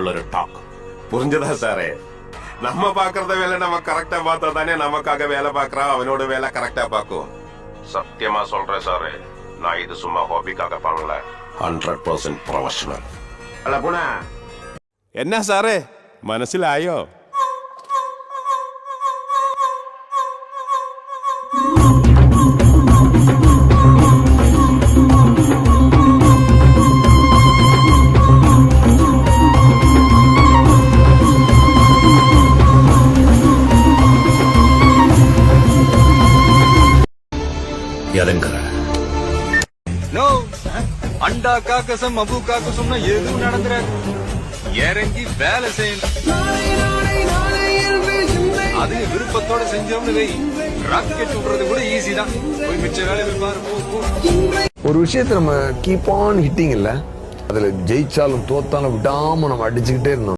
Particular talk புரிஞ்சதா சாரே நம்ம பாக்குறத வேலை நம்ம கரெக்டா பார்த்தா தானே நமக்காக வேலை பார்க்கறான் அவனோட வேலை கரெக்டா பார்க்கும் சத்தியமா சொல்றேன் சாரே நான் இது சும்மா ஹாபிக்காக பண்ணல ஹண்ட்ரட் பர்சன்ட் ப்ரொஃபஷனல் അല്ല പുണ എന്നാ സാറേ മനസ്സിലായോ நோ அண்டா காக்கசம் அபு காக்கசம்னா எதுவும் நடந்துறாது இறங்கி வேலை செய்யணும். அது விருப்பத்தோட செஞ்சோம்னு வை. ராக்கெட் விடுறது கூட ஈஸி தான். போய் மிச்ச வேலை போய் பாரு. ஒரு விஷயத்தை நம்ம கீப் ஆன் ஹிட்டிங் இல்ல அதுல ஜெயிச்சாலும் தோத்தாலும் விடாம நம்ம அடிச்சுக்கிட்டே இருந்தோம்.